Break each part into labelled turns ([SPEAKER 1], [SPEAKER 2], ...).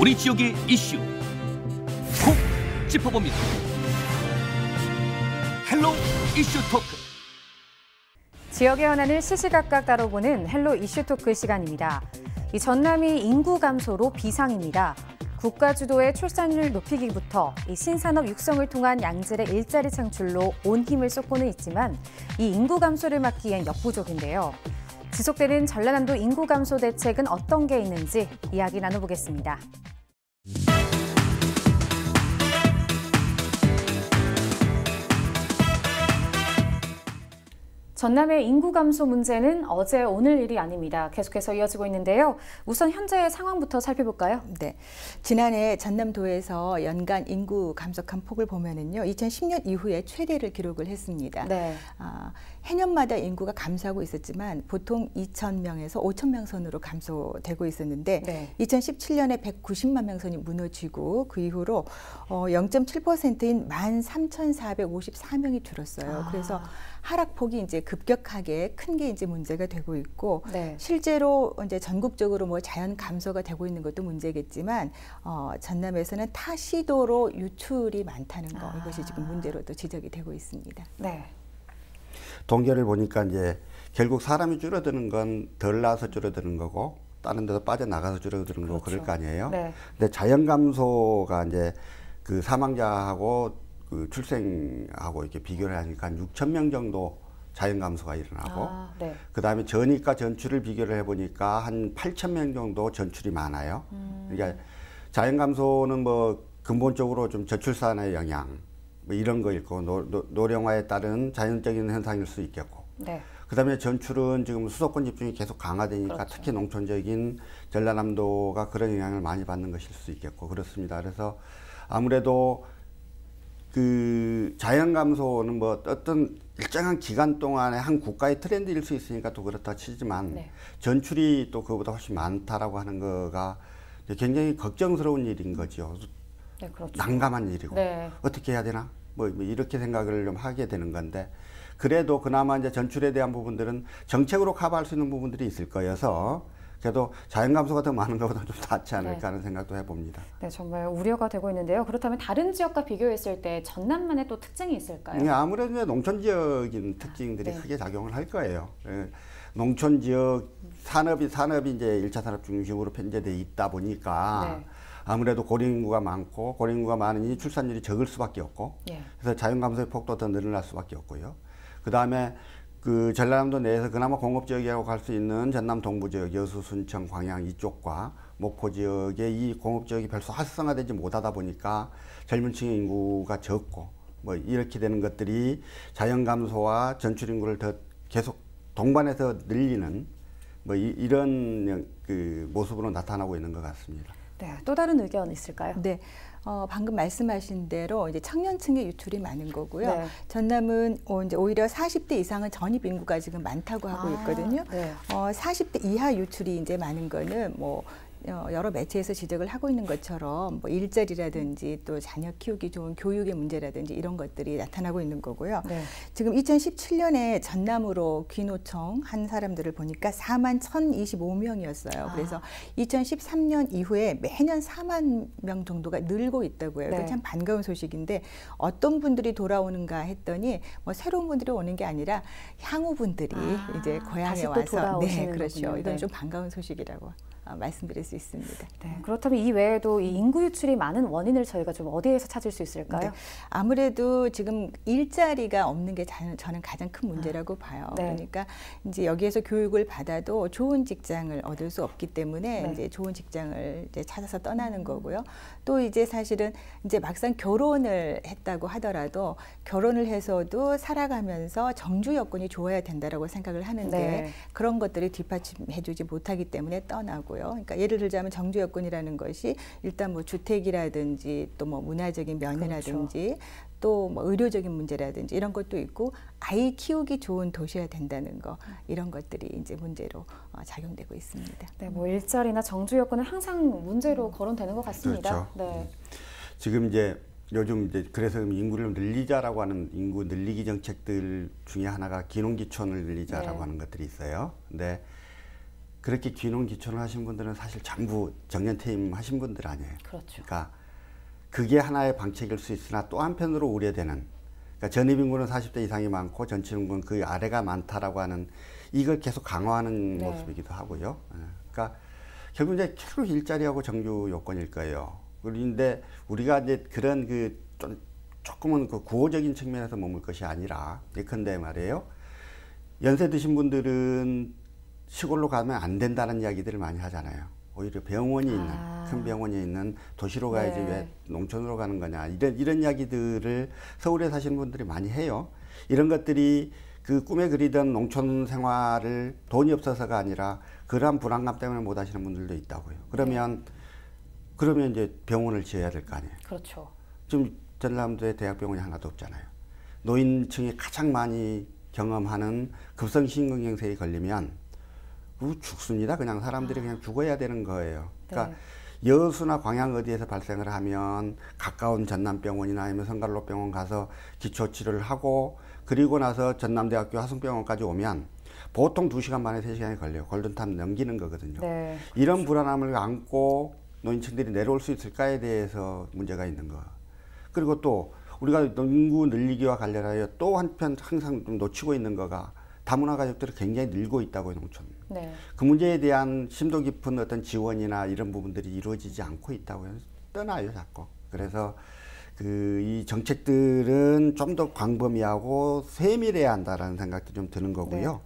[SPEAKER 1] 우리 지역의 이슈 콕 짚어봅니다. 헬로 이슈 토크.
[SPEAKER 2] 지역의 현안을 시시각각 다뤄보는 헬로 이슈 토크 시간입니다. 이 전남이 인구 감소로 비상입니다. 국가 주도의 출산율 높이기부터 이 신산업 육성을 통한 양질의 일자리 창출로 온 힘을 쏟고는 있지만 이 인구 감소를 막기엔 역부족인데요. 지속되는 전라남도 인구 감소 대책은 어떤 게 있는지 이야기 나눠보겠습니다. 전남의 인구 감소 문제는 어제 오늘 일이 아닙니다. 계속해서 이어지고 있는데요. 우선 현재의 상황부터 살펴볼까요?
[SPEAKER 3] 네. 지난해 전남도에서 연간 인구 감속한 폭을 보면은요. 2010년 이후에 최대를 기록을 했습니다. 네. 아, 해년마다 인구가 감소하고 있었지만 보통 2,000명에서 5,000명 선으로 감소되고 있었는데 네. 2017년에 190만 명 선이 무너지고 그 이후로 어, 0.7%인 13,454명이 줄었어요. 아. 그래서 하락폭이 이제 급격하게 큰 게 이제 문제가 되고 있고 네. 실제로 이제 전국적으로 뭐 자연 감소가 되고 있는 것도 문제겠지만 어, 전남에서는 타 시도로 유출이 많다는 거 아. 이것이 지금 문제로 또 지적이 되고 있습니다. 네.
[SPEAKER 4] 통계를 보니까 이제 결국 사람이 줄어드는 건 덜 나서 줄어드는 거고 다른 데서 빠져나가서 줄어드는 그렇죠. 거고 그럴 거 아니에요. 네. 근데 자연 감소가 이제 그 사망자하고 그 출생하고 이렇게 비교를 하니까 한 6천 명 정도 자연 감소가 일어나고 아, 네. 그다음에 전입과 전출을 비교를 해 보니까 한 8천 명 정도 전출이 많아요. 음. 그러니까 자연 감소는 뭐 근본적으로 좀 저출산의 영향 뭐 이런 거 있고 노, 노 령화에 따른 자연적인 현상일 수 있겠고 네. 그다음에 전출은 지금 수도권 집중이 계속 강화되니까 그렇죠. 특히 농촌적인 전라남도가 그런 영향을 많이 받는 것일 수 있겠고 그렇습니다. 그래서 아무래도 그 자연 감소는 뭐 어떤 일정한 기간 동안에 한 국가의 트렌드일 수 있으니까 또 그렇다 치지만 네. 전출이 또 그보다 훨씬 많다라고 하는 거가 굉장히 걱정스러운 일인 거죠. 네, 그렇죠. 난감한 일이고 네. 어떻게 해야 되나 뭐, 뭐 이렇게 생각을 좀 하게 되는 건데 그래도 그나마 이제 전출에 대한 부분들은 정책으로 커버할 수 있는 부분들이 있을 거여서 그래도 자연 감소가 더 많은 것보다 좀 낫지 않을까 네. 하는 생각도 해봅니다.
[SPEAKER 2] 네, 정말 우려가 되고 있는데요. 그렇다면 다른 지역과 비교했을 때 전남만의 또 특징이 있을까요?
[SPEAKER 4] 네, 아무래도 농촌 지역인 특징들이 네. 크게 작용을 할 거예요. 예, 농촌 지역 산업이 산업이 이제 일차 산업 중심으로 편제돼 있다 보니까 네. 아무래도 고령인구가 많고 고령인구가 많으니 출산율이 적을 수밖에 없고 예. 그래서 자연 감소의 폭도 더 늘어날 수밖에 없고요. 그 다음에 그 전라남도 내에서 그나마 공업 지역이라고 할 수 있는 전남 동부 지역, 여수, 순천, 광양 이쪽과 목포 지역의 이 공업 지역이 별로 활성화되지 못하다 보니까 젊은 층의 인구가 적고 뭐 이렇게 되는 것들이 자연 감소와 전출 인구를 더 계속 동반해서 늘리는 뭐 이, 런 그 모습으로 나타나고 있는 것 같습니다.
[SPEAKER 2] 네, 또 다른 의견 있을까요?
[SPEAKER 3] 네. 어, 방금 말씀하신 대로 이제 청년층의 유출이 많은 거고요. 네. 전남은 어, 이제 오히려 40대 이상은 전입 인구가 지금 많다고 하고 아, 있거든요. 아, 네. 어, 40대 이하 유출이 이제 많은 거는 뭐 어, 여러 매체에서 지적을 하고 있는 것처럼 뭐 일자리라든지 또 자녀 키우기 좋은 교육의 문제라든지 이런 것들이 나타나고 있는 거고요. 네. 지금 2017년에 전남으로 귀노청 한 사람들을 보니까 4만 1,025명이었어요. 아. 그래서 2013년 이후에 매년 4만 명 정도가 늘고 있다고요. 네. 참 반가운 소식인데 어떤 분들이 돌아오는가 했더니 뭐 새로운 분들이 오는 게 아니라 향후 분들이 아. 이제 고향에 와서 네, 그렇죠. 거군요. 이건 네. 좀 반가운 소식이라고 어, 말씀드릴 수 있습니다.
[SPEAKER 2] 네, 그렇다면 이 외에도 이 인구 유출이 많은 원인을 저희가 좀 어디에서 찾을 수 있을까요? 네,
[SPEAKER 3] 아무래도 지금 일자리가 없는 게 저는 가장 큰 문제라고 아, 봐요. 네. 그러니까 이제 여기에서 교육을 받아도 좋은 직장을 얻을 수 없기 때문에 네. 이제 좋은 직장을 이제 찾아서 떠나는 음. 거고요. 또 이제 사실은 이제 막상 결혼을 했다고 하더라도 결혼을 해서도 살아가면서 정주 여건이 좋아야 된다라고 생각을 하는데 네. 그런 것들이 뒷받침해주지 못하기 때문에 떠나고 요. 거고요. 그러니까 예를 들자면 정주 여건이라는 것이 일단 뭐 주택이라든지 또 뭐 문화적인 면이라든지 그렇죠. 또뭐 의료적인 문제라든지 이런 것도 있고 아이 키우기 좋은 도시가 된다는 거 이런 것들이 이제 문제로 어, 작용되고 있습니다.
[SPEAKER 2] 네, 뭐 일자리나 정주 여건은 항상 문제로 거론되는 것 같습니다.
[SPEAKER 4] 그렇죠. 네. 지금 이제 요즘 이제 그래서 인구를 늘리자라고 하는 인구 늘리기 정책들 중에 하나가 기농기촌을 늘리자라고 네. 하는 것들이 있어요. 근데 그렇게 귀농 기촌을 하신 분들은 사실 전부 정년퇴임 하신 분들 아니에요.
[SPEAKER 2] 그렇죠.
[SPEAKER 4] 그러니까 그게 하나의 방책일 수 있으나 또 한편으로 우려되는 그러니까 전입 인구는 40대 이상이 많고 전체 인구는 그 아래가 많다라고 하는 이걸 계속 강화하는 네. 모습이기도 하고요. 예. 그러니까 결국 이제 결국 일자리하고 정규 요건일 거예요. 그런데 우리가 이제 그런 그 좀 조금은 그 구호적인 측면에서 머물 것이 아니라 예컨대 말이에요. 연세 드신 분들은 시골로 가면 안 된다는 이야기들을 많이 하잖아요. 오히려 병원이 있는 아. 큰 병원이 있는 도시로 가야지 네. 왜 농촌으로 가는 거냐 이런 이런 이야기들을 서울에 사시는 분들이 많이 해요. 이런 것들이 그 꿈에 그리던 농촌 생활을 돈이 없어서가 아니라 그러한 불안감 때문에 못 하시는 분들도 있다고요. 그러면 네. 그러면 이제 병원을 지어야 될 거 아니에요.
[SPEAKER 2] 그렇죠.
[SPEAKER 4] 지금 전남도에 대학병원이 하나도 없잖아요. 노인층이 가장 많이 경험하는 급성심근경색이 걸리면 죽습니다. 그냥 사람들이 아. 그냥 죽어야 되는 거예요. 그러니까 네. 여수나 광양 어디에서 발생을 하면 가까운 전남병원이나 아니면 성갈로병원 가서 기초치료를 하고 그리고 나서 전남대학교 하승병원까지 오면 보통 두시간 만에 세시간이 걸려요. 골든타임 넘기는 거거든요. 네. 이런 불안함을 안고 노인층들이 내려올 수 있을까에 대해서 문제가 있는 거. 그리고 또 우리가 인구 늘리기와 관련하여 또 한편 항상 좀 놓치고 있는 거가 다문화 가족들이 굉장히 늘고 있다고요, 농촌. 네. 그 문제에 대한 심도 깊은 어떤 지원이나 이런 부분들이 이루어지지 않고 있다고요. 떠나요, 자꾸. 그래서 그 이 정책들은 좀 더 광범위하고 세밀해야 한다라는 생각도 좀 드는 거고요. 네.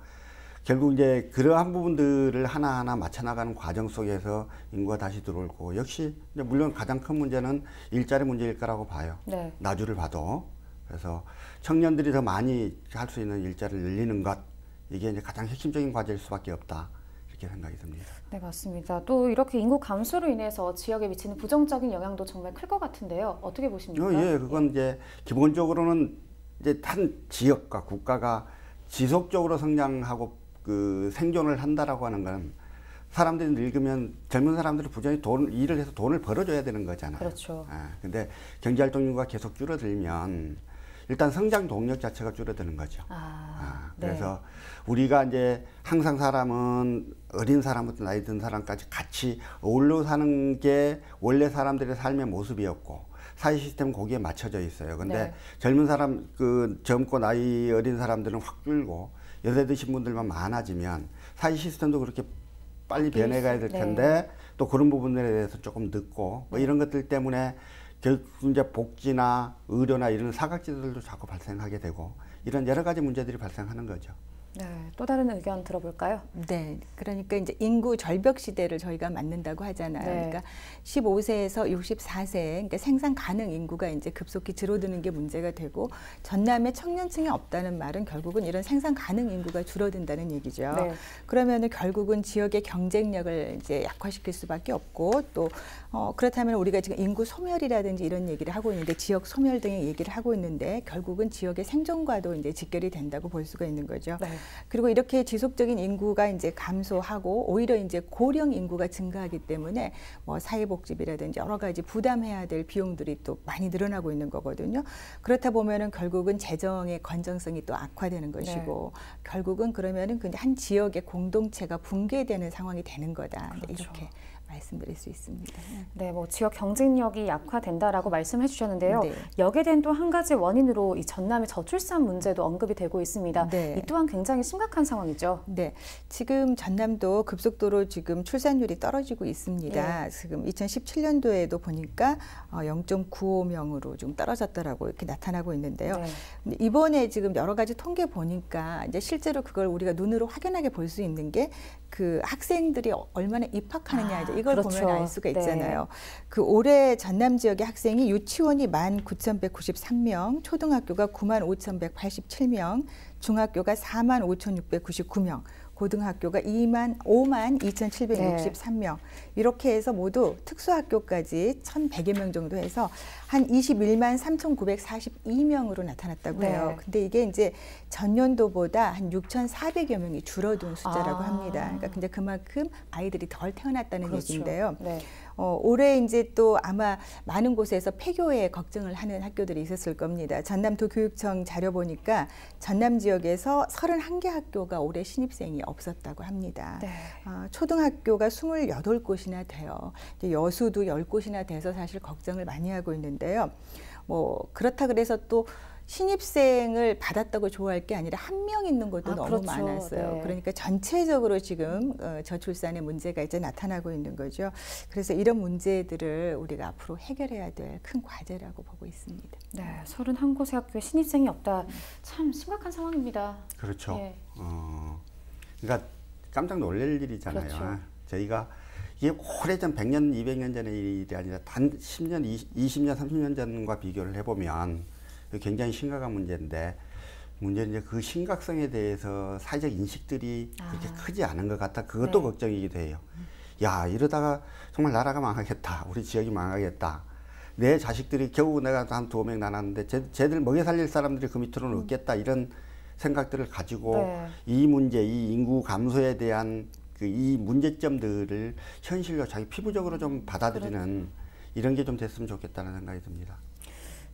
[SPEAKER 4] 결국 이제 그러한 부분들을 하나하나 맞춰나가는 과정 속에서 인구가 다시 들어올고 역시 물론 가장 큰 문제는 일자리 문제일 거라고 봐요. 네. 나주를 봐도 그래서 청년들이 더 많이 할 수 있는 일자리를 늘리는 것 이게 이제 가장 핵심적인 과제일 수밖에 없다. 이렇게 생각이 듭니다.
[SPEAKER 2] 네, 맞습니다. 또 이렇게 인구 감소로 인해서 지역에 미치는 부정적인 영향도 정말 클 것 같은데요. 어떻게 보십니까?
[SPEAKER 4] 어, 예, 그건 이제 기본적으로는 이제 한 지역과 국가가 지속적으로 성장하고 그 생존을 한다라고 하는 건 사람들이 늙으면 젊은 사람들이 부정히 돈 일을 해서 돈을 벌어줘야 되는 거잖아요.
[SPEAKER 2] 그렇죠.
[SPEAKER 4] 아, 근데 경제 활동 인구가 계속 줄어들면 일단 성장 동력 자체가 줄어드는 거죠. 아, 아, 그래서 네. 우리가 이제 항상 사람은 어린 사람부터 나이 든 사람까지 같이 어울려 사는 게 원래 사람들의 삶의 모습이었고 사회 시스템은 거기에 맞춰져 있어요. 근데 네. 젊은 사람 그 젊고 나이 어린 사람들은 확 줄고 연세 드신 분들만 많아지면 사회 시스템도 그렇게 빨리 변해가야 될 네. 텐데 네. 또 그런 부분들에 대해서 조금 늦고 뭐 이런 것들 때문에 결국 이제 복지나 의료나 이런 사각지들도 자꾸 발생하게 되고 이런 여러 가지 문제들이 발생하는 거죠.
[SPEAKER 2] 네, 또 다른 의견 들어볼까요?
[SPEAKER 3] 네, 그러니까 이제 인구 절벽 시대를 저희가 맞는다고 하잖아요. 네. 그러니까 15세에서 64세, 그러니까 생산 가능 인구가 이제 급속히 줄어드는 게 문제가 되고 전남에 청년층이 없다는 말은 결국은 이런 생산 가능 인구가 줄어든다는 얘기죠. 네. 그러면은 결국은 지역의 경쟁력을 이제 약화시킬 수밖에 없고 또 어, 그렇다면 우리가 지금 인구 소멸이라든지 이런 얘기를 하고 있는데 지역 소멸 등의 얘기를 하고 있는데 결국은 지역의 생존과도 이제 직결이 된다고 볼 수가 있는 거죠. 네. 그리고 이렇게 지속적인 인구가 이제 감소하고 오히려 이제 고령 인구가 증가하기 때문에 뭐 사회복지비라든지 여러 가지 부담해야 될 비용들이 또 많이 늘어나고 있는 거거든요. 그렇다 보면은 결국은 재정의 건전성이 또 악화되는 것이고 네. 결국은 그러면은 그냥 한 지역의 공동체가 붕괴되는 상황이 되는 거다. 그렇죠. 이렇게 말씀드릴 수 있습니다.
[SPEAKER 2] 네, 뭐 지역 경쟁력이 약화된다라고 말씀해 주셨는데요. 네. 여기에 대한 또 한 가지 원인으로 이 전남의 저출산 문제도 언급이 되고 있습니다. 네. 이 또한 굉장히 심각한 상황이죠.
[SPEAKER 3] 네, 지금 전남도 급속도로 지금 출산율이 떨어지고 있습니다. 네. 지금 2017년도에도 보니까 0.95명으로 어, 좀 떨어졌다라고 이렇게 나타나고 있는데요. 네. 이번에 지금 여러 가지 통계 보니까 이제 실제로 그걸 우리가 눈으로 확연하게 볼 수 있는 게 그 학생들이 얼마나 입학하느냐 아. 이제 이걸 그렇죠. 보면 알 수가 네. 있잖아요. 네. 그 올해 전남 지역의 학생이 유치원이 만 구천 백구십삼 명 초등학교가 구만 오천 백팔십칠 명 중학교가 사만 오천 육백구십구 명 고등학교가 2만 5만 2,763명 네. 이렇게 해서 모두 특수학교까지 1,100여 명 정도 해서 한 21만 3,942명으로 나타났다고 해요. 네. 근데 이게 이제 전년도보다 한 6,400여 명이 줄어든 숫자라고 아. 합니다. 그러니까 근데 그만큼 아이들이 덜 태어났다는 그렇죠. 얘기인데요. 네. 어, 올해 이제 또 아마 많은 곳에서 폐교에 걱정을 하는 학교들이 있었을 겁니다. 전남도 교육청 자료 보니까 전남 지역에서 31개 학교가 올해 신입생이 없었다고 합니다. 네. 어, 초등학교가 28곳이나 돼요. 여수도 10곳이나 돼서 사실 걱정을 많이 하고 있는데요. 뭐 그렇다 그래서 또 신입생을 받았다고 좋아할 게 아니라 한 명 있는 것도 아, 너무 그렇죠. 많았어요. 네. 그러니까 전체적으로 지금 어, 저출산의 문제가 이제 나타나고 있는 거죠. 그래서 이런 문제들을 우리가 앞으로 해결해야 될 큰 과제라고 보고 있습니다.
[SPEAKER 2] 네, 31곳의 학교에 신입생이 없다. 참 심각한 상황입니다.
[SPEAKER 4] 그렇죠. 네. 어, 그러니까 깜짝 놀랄 일이잖아요. 그렇죠. 저희가 이게 오래전 100년, 200년 전의 일이 아니라 단 10년, 20, 년 30년 전과 비교를 해보면 굉장히 심각한 문제인데 문제는 이제 그 심각성에 대해서 사회적 인식들이 아. 그렇게 크지 않은 것 같다. 그것도 네. 걱정이기도 해요. 야 이러다가 정말 나라가 망하겠다. 우리 지역이 망하겠다. 내 자식들이 겨우 내가 한두명 나눴는데 쟤, 쟤들 먹여 살릴 사람들이 그 밑으로는 음. 없겠다. 이런 생각들을 가지고 네. 이 문제, 이 인구 감소에 대한 그 이 문제점들을 현실로 자기 피부적으로 좀 받아들이는 그렇 이런 게 좀 됐으면 좋겠다는 생각이 듭니다.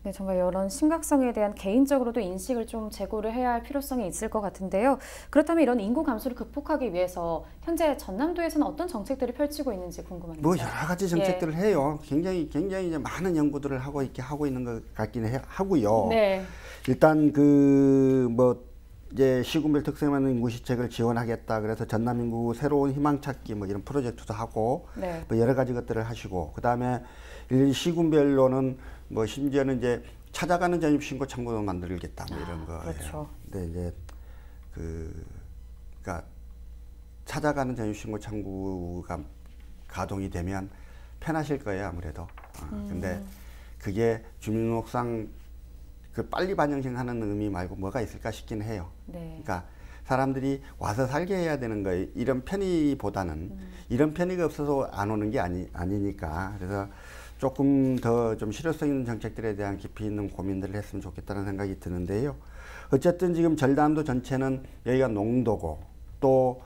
[SPEAKER 2] 네, 정말 이런 심각성에 대한 개인적으로도 인식을 좀 제고를 해야 할 필요성이 있을 것 같은데요. 그렇다면 이런 인구 감소를 극복하기 위해서 현재 전남도에서는 어떤 정책들을 펼치고 있는지 궁금합니다.
[SPEAKER 4] 뭐 여러 가지 정책들을 예. 해요. 굉장히 굉장히 이제 많은 연구들을 하고 있게 하고 있는 것 같긴 해, 하고요. 네. 일단 그 뭐 이제 시군별 특성에 맞는 인구 시책을 지원하겠다. 그래서 전남 인구 새로운 희망 찾기 뭐 이런 프로젝트도 하고 네. 뭐 여러 가지 것들을 하시고 그다음에 시군별로는 뭐 심지어는 이제 찾아가는 전입신고 창구도 만들겠다 뭐 이런 아, 거. 그렇죠. 근데 이제 그 그러니까 찾아가는 전입신고 창구가 가동이 되면 편하실 거예요 아무래도. 어, 음. 근데 그게 주민등록상 그 빨리 반영하는 의미 말고 뭐가 있을까 싶긴 해요. 네. 그러니까 사람들이 와서 살게 해야 되는 거예요. 이런 편의보다는 음. 이런 편의가 없어서 안 오는 게 아니 아니니까 그래서 조금 더 좀 실효성 있는 정책들에 대한 깊이 있는 고민들을 했으면 좋겠다는 생각이 드는데요. 어쨌든 지금 전남도 전체는 여기가 농도고 또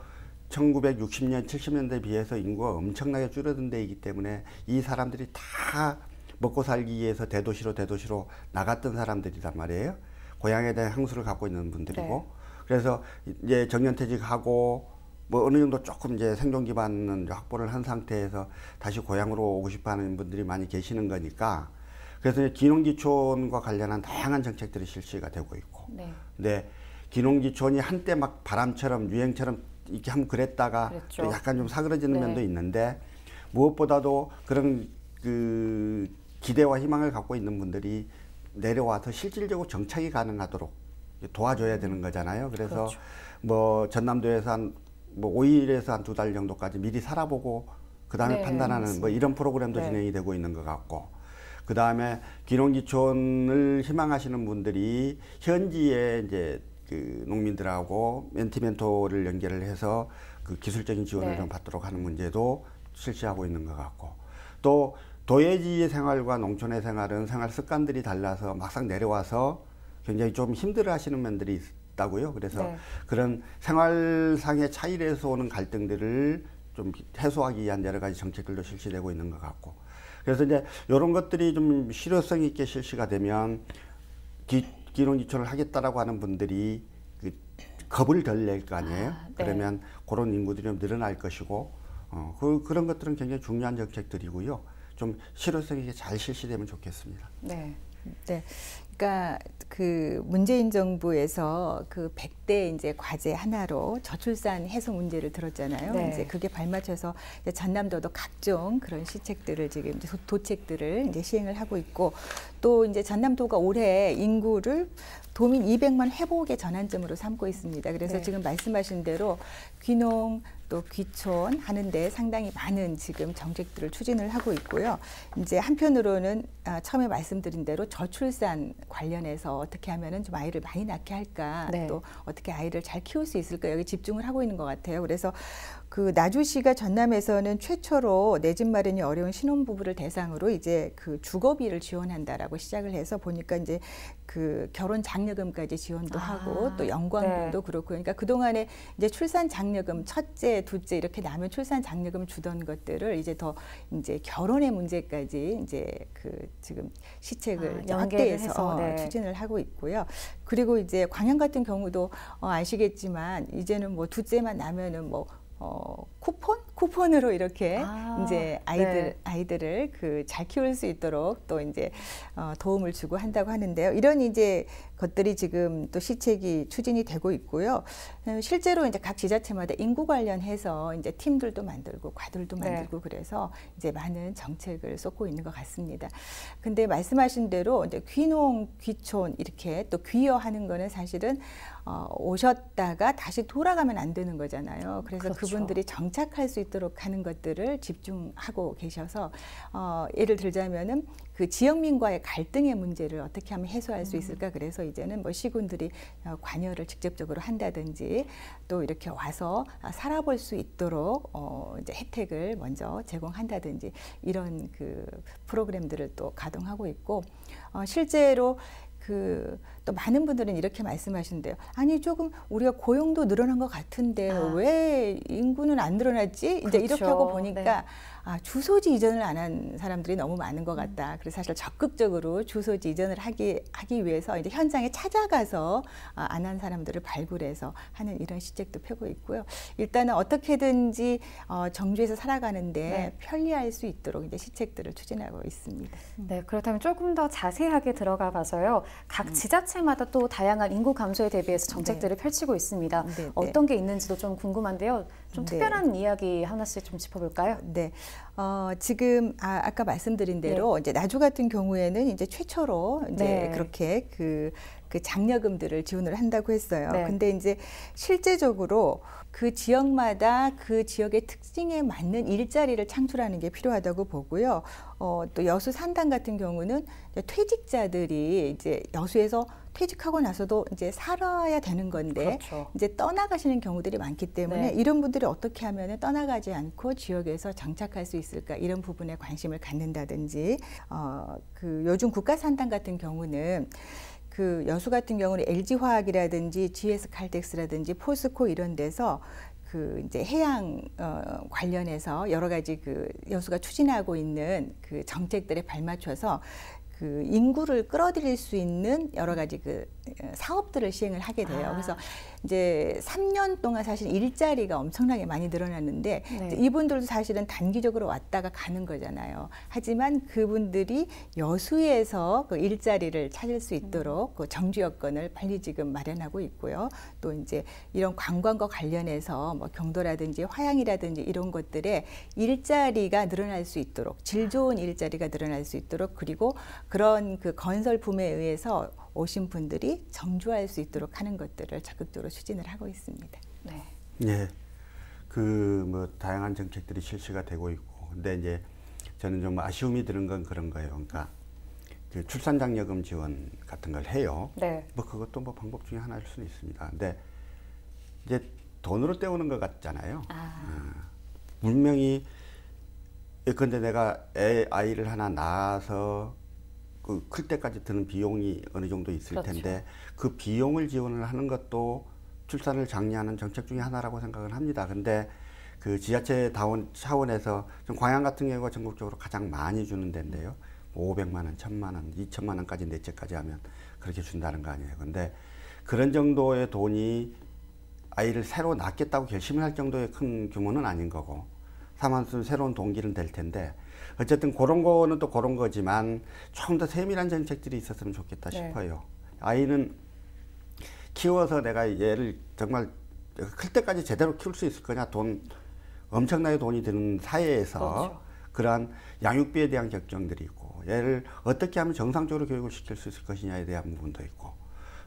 [SPEAKER 4] 1960년, 70년대에 비해서 인구가 엄청나게 줄어든 데이기 때문에 이 사람들이 다 먹고 살기 위해서 대도시로 대도시로 나갔던 사람들이란 말이에요. 고향에 대한 향수를 갖고 있는 분들이고. 네. 그래서 이제 정년퇴직하고 뭐 어느 정도 조금 이제 생존 기반은 확보를 한 상태에서 다시 고향으로 오고 싶어 하는 분들이 많이 계시는 거니까 그래서 기농기촌과 관련한 다양한 정책들이 실시가 되고 있고 네. 근데 기농기촌이 한때 막 바람처럼 유행처럼 이렇게 한번 그랬다가 그랬죠. 약간 좀 사그러지는 네. 면도 있는데 무엇보다도 그런 그 기대와 희망을 갖고 있는 분들이 내려와서 실질적으로 정착이 가능하도록 도와줘야 되는 거잖아요. 그래서 그렇죠. 뭐 전남도에서 한 뭐 5일에서 한 두 달 정도까지 미리 살아보고 그 다음에 네, 판단하는 뭐 맞습니다. 뭐 이런 프로그램도 네. 진행이 되고 있는 것 같고 그 다음에 기농기촌을 희망하시는 분들이 현지에 이제 그 농민들하고 멘티멘토를 연결을 해서 그 기술적인 지원을 네. 좀 받도록 하는 문제도 실시하고 있는 것 같고 또 도예지의 생활과 농촌의 생활은 생활 습관들이 달라서 막상 내려와서 굉장히 좀 힘들어 하시는 면들이 있다고요. 그래서 네. 그런 생활상의 차이에서 오는 갈등들을 좀 해소하기 위한 여러 가지 정책들도 실시되고 있는 것 같고. 그래서 이제 이런 것들이 좀 실효성 있게 실시가 되면 기, 기농기촌을 하겠다라고 하는 분들이 그 겁을 덜 낼 거 아니에요. 아, 네. 그러면 그런 인구들이 좀 늘어날 것이고, 어, 그, 그런 것들은 굉장히 중요한 정책들이고요. 좀 실효성 있게 잘 실시되면 좋겠습니다.
[SPEAKER 3] 네. 네. 그러니까 그 문재인 정부에서 그 100대 이제 과제 하나로 저출산 해소 문제를 들었잖아요. 네. 이제 그게 발맞춰서 이제 전남도도 각종 그런 시책들을 지금 도책들을 이제 시행을 하고 있고 또 이제 전남도가 올해 인구를 도민 200만 회복의 전환점으로 삼고 있습니다. 그래서 네. 지금 말씀하신 대로 귀농 또 귀촌 하는데 상당히 많은 지금 정책들을 추진을 하고 있고요. 이제 한편으로는 아, 처음에 말씀드린 대로 저출산 관련해서 어떻게 하면은 좀 아이를 많이 낳게 할까 네. 또 어떻게 아이를 잘 키울 수 있을까 여기 집중을 하고 있는 것 같아요. 그래서 그 나주시가 전남에서는 최초로 내 집 마련이 어려운 신혼부부를 대상으로 이제 그 주거비를 지원한다라고 시작을 해서 보니까 이제 그 결혼 장려금까지 지원도 아, 하고 또 영광금도 네. 그렇고 그러니까 그 동안에 이제 출산 장려금 첫째, 둘째 이렇게 나면 출산 장려금 주던 것들을 이제 더 이제 결혼의 문제까지 이제 그 지금 시책을 아, 확대해서 네. 추진을 하고 있고요. 그리고 이제 광양 같은 경우도 어, 아시겠지만 이제는 뭐 둘째만 나면은 뭐 어, 쿠폰? 쿠폰으로 이렇게 아, 이제 아이들 네. 아이들을 그 잘 키울 수 있도록 또 이제 어, 도움을 주고 한다고 하는데요. 이런 이제 것들이 지금 또 시책이 추진이 되고 있고요. 실제로 이제 각 지자체마다 인구 관련해서 이제 팀들도 만들고 과들도 네. 만들고 네. 그래서 이제 많은 정책을 쏟고 있는 것 같습니다. 근데 말씀하신 대로 이제 귀농, 귀촌 이렇게 또 귀여하는 거는 사실은 어, 오셨다가 다시 돌아가면 안 되는 거잖아요. 그래서 그렇죠. 그분들이 정 착할 수 있도록 하는 것들을 집중하고 계셔서 어, 예를 들자면은 그 지역민과의 갈등의 문제를 어떻게 하면 해소할 수 음. 있을까 그래서 이제는 뭐 시군들이 어, 관여를 직접적으로 한다든지 또 이렇게 와서 살아볼 수 있도록 어 이제 혜택을 먼저 제공한다든지 이런 그 프로그램들을 또 가동하고 있고 어 실제로 그 또 많은 분들은 이렇게 말씀하시는데요. 아니 조금 우리가 고용도 늘어난 것 같은데 아. 왜 인구는 안 늘어났지? 그렇죠. 이제 이렇게 하고 그렇죠. 보니까 네. 아, 주소지 이전을 안 한 사람들이 너무 많은 것 같다. 그래서 사실 적극적으로 주소지 이전을 하기 하기 위해서 이제 현장에 찾아가서 아, 안한 사람들을 발굴해서 하는 이런 시책도 펴고 있고요. 일단은 어떻게든지 어, 정주에서 살아가는데 네. 편리할 수 있도록 이제 시책들을 추진하고 있습니다.
[SPEAKER 2] 네, 그렇다면 조금 더 자세하게 들어가 봐서요. 각 음. 지자체마다 또 다양한 인구 감소에 대비해서 정책들을 네. 펼치고 있습니다. 네, 네. 어떤 게 있는지도 좀 궁금한데요. 좀 네. 특별한 이야기 하나씩 좀 짚어볼까요?
[SPEAKER 3] 네. 어, 지금 아, 아까 말씀드린 대로 네. 이제 나주 같은 경우에는 이제 최초로 이제 네. 그렇게 그, 그 장려금들을 지원을 한다고 했어요. 네. 근데 이제 실제적으로 그 지역마다 그 지역의 특징에 맞는 일자리를 창출하는 게 필요하다고 보고요. 어, 또 여수 산당 같은 경우는 퇴직자들이 이제 여수에서 퇴직하고 나서도 이제 살아야 되는 건데 그렇죠. 이제 떠나가시는 경우들이 많기 때문에 네. 이런 분들이 어떻게 하면 떠나가지 않고 지역에서 정착할 수 있을까 이런 부분에 관심을 갖는다든지 어, 그 요즘 국가 산당 같은 경우는 그 여수 같은 경우는 LG 화학이라든지 GS 칼텍스라든지 포스코 이런 데서 그 이제 해양 어, 관련해서 여러 가지 그 여수가 추진하고 있는 그 정책들에 발맞춰서 그 인구를 끌어들일 수 있는 여러 가지 그 어, 사업들을 시행을 하게 돼요. 아. 그래서 이제 3년 동안 사실 일자리가 엄청나게 많이 늘어났는데 네. 이분들도 사실은 단기적으로 왔다가 가는 거잖아요. 하지만 그분들이 여수에서 그 일자리를 찾을 수 있도록 음. 그 정주 여건을 빨리 지금 마련하고 있고요. 또 이제 이런 관광과 관련해서 뭐 경도라든지 화양이라든지 이런 것들에 일자리가 늘어날 수 있도록 질 좋은 일자리가 늘어날 수 있도록 그리고 그런 그 건설 붐에 의해서 오신 분들이 정주할 수 있도록 하는 것들을 적극적으로 추진을 하고 있습니다.
[SPEAKER 4] 네. 네. 그뭐 다양한 정책들이 실시가 되고 있고, 근데 이제 저는 좀 아쉬움이 드는 건 그런 거예요. 그러니까 그 출산장려금 지원 같은 걸 해요. 네. 뭐 그것도 뭐 방법 중에 하나일 수는 있습니다. 근데 이제 돈으로 때우는 것 같잖아요. 아. 어. 분명히 근데 내가 애 아이를 하나 낳아서 그 클 때까지 드는 비용이 어느 정도 있을 그렇죠. 텐데 그 비용을 지원을 하는 것도 출산을 장려하는 정책 중의 하나라고 생각을 합니다. 근데 그 지자체 다원 차원에서 좀 광양 같은 경우가 전국적으로 가장 많이 주는 데인데요. 500만 뭐 원, 1000만 원, 2000만 원까지 넷째까지 하면 그렇게 준다는 거 아니에요. 근데 그런 정도의 돈이 아이를 새로 낳겠다고 결심을 할 정도의 큰 규모는 아닌 거고 사만수 새로운 동기는 될 텐데 어쨌든 그런 거는 또 그런 거지만 좀더 세밀한 정책들이 있었으면 좋겠다 네. 싶어요. 아이는 키워서 내가 얘를 정말 클 때까지 제대로 키울 수 있을 거냐 돈 엄청나게 돈이 드는 사회에서 그렇죠. 그러한 양육비에 대한 결정들이 있고 얘를 어떻게 하면 정상적으로 교육을 시킬 수 있을 것이냐에 대한 부분도 있고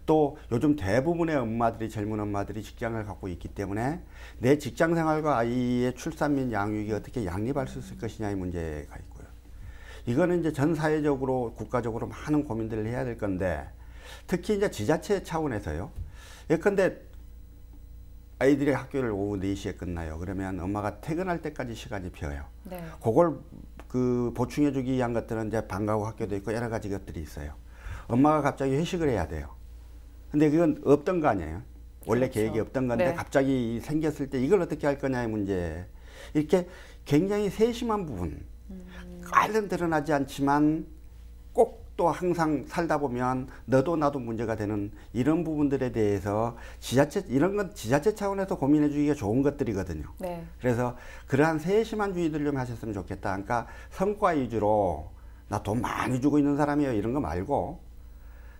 [SPEAKER 4] 또 요즘 대부분의 엄마들이 젊은 엄마들이 직장을 갖고 있기 때문에 내 직장 생활과 아이의 출산 및 양육이 어떻게 양립할 수 있을 것이냐의 문제가 있고요. 이거는 이제 전 사회적으로 국가적으로 많은 고민들을 해야 될 건데 특히 이제 지자체 차원에서요. 예컨대 아이들이 학교를 오후 4시에 끝나요. 그러면 엄마가 퇴근할 때까지 시간이 비어요. 네. 그걸 그 보충해 주기 위한 것들은 이제 방과 후 학교도 있고 여러 가지 것들이 있어요. 엄마가 갑자기 회식을 해야 돼요. 근데 그건 없던 거 아니에요. 원래 그렇죠. 계획이 없던 건데 네. 갑자기 생겼을 때 이걸 어떻게 할 거냐의 문제. 이렇게 굉장히 세심한 부분. 음. 깔은 드러나지 않지만 꼭 또 항상 살다 보면 너도 나도 문제가 되는 이런 부분들에 대해서 지자체 이런 건 지자체 차원에서 고민해 주기가 좋은 것들이거든요. 네. 그래서 그러한 세심한 주의들 좀 하셨으면 좋겠다. 그러니까 성과 위주로 나 돈 많이 주고 있는 사람이에요. 이런 거 말고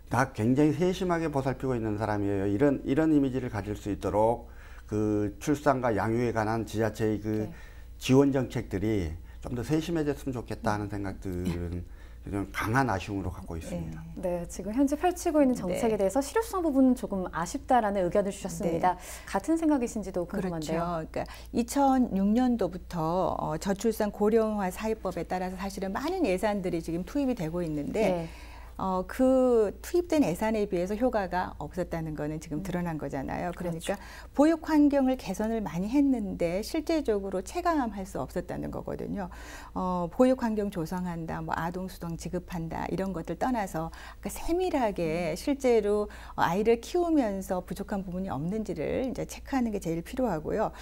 [SPEAKER 4] 나 굉장히 세심하게 보살피고 있는 사람이에요. 이런 이런 이미지를 가질 수 있도록 그 출산과 양육에 관한 지자체의 그 네. 지원 정책들이 좀 더 세심해졌으면 좋겠다 하는 생각들은 좀 강한 아쉬움으로 갖고 있습니다.
[SPEAKER 2] 네, 네 지금 현재 펼치고 있는 정책에 네. 대해서 실효성 부분은 조금 아쉽다라는 의견을 주셨습니다. 네. 같은 생각이신지도 궁금한데요.
[SPEAKER 3] 그렇죠. 그러니까 2006년도부터 어, 저출산 고령화 사회법에 따라서 사실은 많은 예산들이 지금 투입이 되고 있는데 네. 어, 그 투입된 예산에 비해서 효과가 없었다는 거는 지금 음. 드러난 거잖아요. 그러니까 그렇죠. 보육 환경을 개선을 많이 했는데 실제적으로 체감할 수 없었다는 거거든요. 어, 보육 환경 조성한다, 뭐 아동 수당 지급한다 이런 것들 떠나서 그러니까 세밀하게 음. 실제로 아이를 키우면서 부족한 부분이 없는지를 이제 체크하는 게 제일 필요하고요.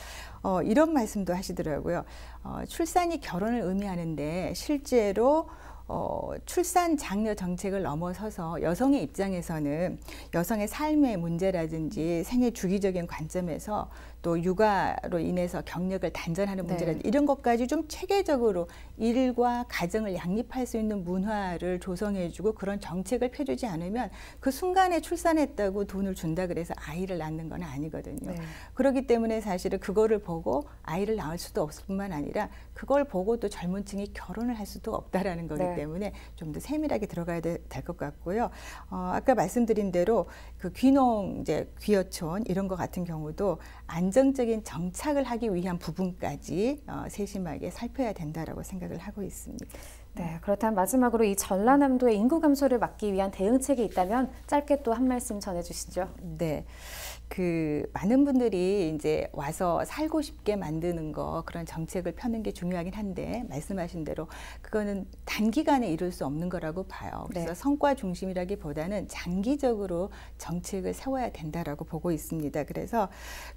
[SPEAKER 3] 어, 이런 말씀도 하시더라고요. 어, 출산이 결혼을 의미하는데 실제로 어, 출산 장려 정책을 넘어서서 여성의 입장에서는 여성의 삶의 문제라든지 생애 주기적인 관점에서 또 육아로 인해서 경력을 단절하는 문제라든지 네. 이런 것까지 좀 체계적으로 일과 가정을 양립할 수 있는 문화를 조성해주고 그런 정책을 펴주지 않으면 그 순간에 출산했다고 돈을 준다 그래서 아이를 낳는 건 아니거든요. 네. 그렇기 때문에 사실은 그거를 보고 아이를 낳을 수도 없을 뿐만 아니라 그걸 보고 또 젊은 층이 결혼을 할 수도 없다라는 거기 네. 때문에 좀 더 세밀하게 들어가야 될 것 같고요. 어, 아까 말씀드린 대로 그 귀농 이제 귀여촌 이런 것 같은 경우도 안 정적인 정착을 하기 위한 부분까지 어, 세심하게 살펴야 된다라고 생각을 하고 있습니다.
[SPEAKER 2] 네, 그렇다면 마지막으로 이 전라남도의 인구 감소를 막기 위한 대응책이 있다면 짧게 또 한 말씀 전해주시죠.
[SPEAKER 3] 네. 그 많은 분들이 이제 와서 살고 싶게 만드는 거 그런 정책을 펴는 게 중요하긴 한데 말씀하신 대로 그거는 단기간에 이룰 수 없는 거라고 봐요. 그래서 네. 성과 중심이라기보다는 장기적으로 정책을 세워야 된다라고 보고 있습니다. 그래서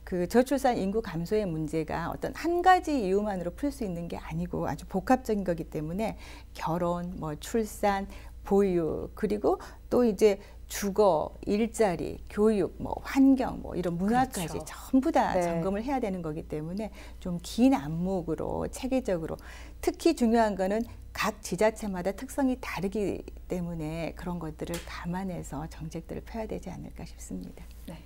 [SPEAKER 3] 그 저출산 인구 감소의 문제가 어떤 한 가지 이유만으로 풀 수 있는 게 아니고 아주 복합적인 거기 때문에 결혼, 뭐 출산, 보유 그리고 또 이제 주거, 일자리, 교육, 뭐 환경, 뭐 이런 문화까지 그렇죠. 전부 다 네. 점검을 해야 되는 거기 때문에 좀 긴 안목으로 체계적으로 특히 중요한 거는 각 지자체마다 특성이 다르기 때문에 그런 것들을 감안해서 정책들을 펴야 되지 않을까 싶습니다. 네.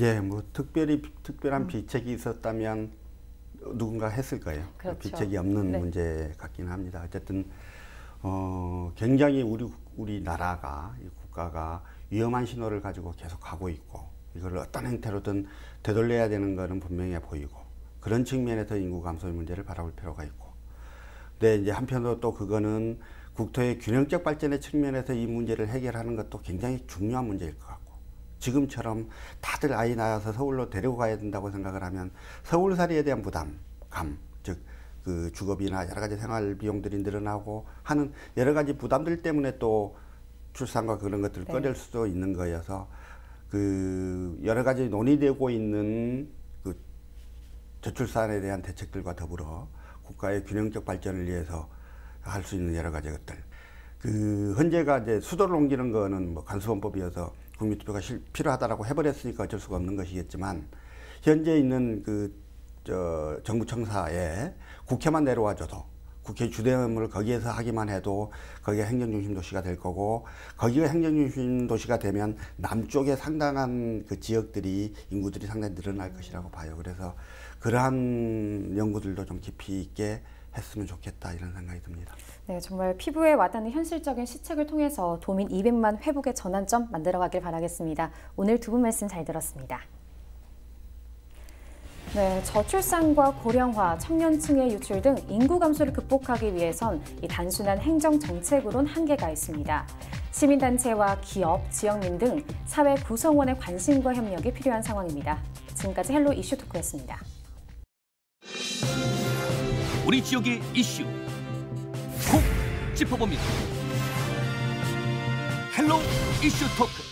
[SPEAKER 4] 예, 뭐 특별히 특별한 음. 비책이 있었다면 누군가 했을 거예요. 그렇죠. 비책이 없는 네. 문제 같긴 합니다. 어쨌든 어, 굉장히 우리 우리나라가 이 국가가 위험한 신호를 가지고 계속 가고 있고 이걸 어떤 형태로든 되돌려야 되는 것은 분명해 보이고 그런 측면에서 인구 감소의 문제를 바라볼 필요가 있고. 근데 이제 한편으로 또 그거는 국토의 균형적 발전의 측면에서 이 문제를 해결하는 것도 굉장히 중요한 문제일 것 같고 지금처럼 다들 아이 낳아서 서울로 데리고 가야 된다고 생각을 하면 서울살이에 대한 부담감 즉 그 주거비나 여러 가지 생활 비용들이 늘어나고 하는 여러 가지 부담들 때문에 또 출산과 그런 것들을 네. 꺼낼 수도 있는 거여서 그 여러 가지 논의되고 있는 그 저출산에 대한 대책들과 더불어 국가의 균형적 발전을 위해서 할 수 있는 여러 가지 것들. 그 현재가 이제 수도를 옮기는 거는 뭐 간수원법이어서 국민투표가 필요하다라고 해버렸으니까 어쩔 수가 없는 것이겠지만 현재 있는 그 저 정부 청사에 국회만 내려와줘도 국회 주대음을 거기에서 하기만 해도 거기가 행정중심 도시가 될 거고 거기가 행정중심 도시가 되면 남쪽에 상당한 그 지역들이 인구들이 상당히 늘어날 것이라고 봐요. 그래서 그러한 연구들도 좀 깊이 있게 했으면 좋겠다 이런 생각이 듭니다.
[SPEAKER 2] 네, 정말 피부에 와닿는 현실적인 시책을 통해서 도민 200만 회복의 전환점 만들어가길 바라겠습니다. 오늘 두 분 말씀 잘 들었습니다. 네, 저출산과 고령화, 청년층의 유출 등 인구 감소를 극복하기 위해선 이 단순한 행정 정책으론 한계가 있습니다. 시민단체와 기업, 지역민 등 사회 구성원의 관심과 협력이 필요한 상황입니다. 지금까지 헬로 이슈 토크였습니다.
[SPEAKER 1] 우리 지역의 이슈 콕 짚어봅니다. 헬로 이슈 토크.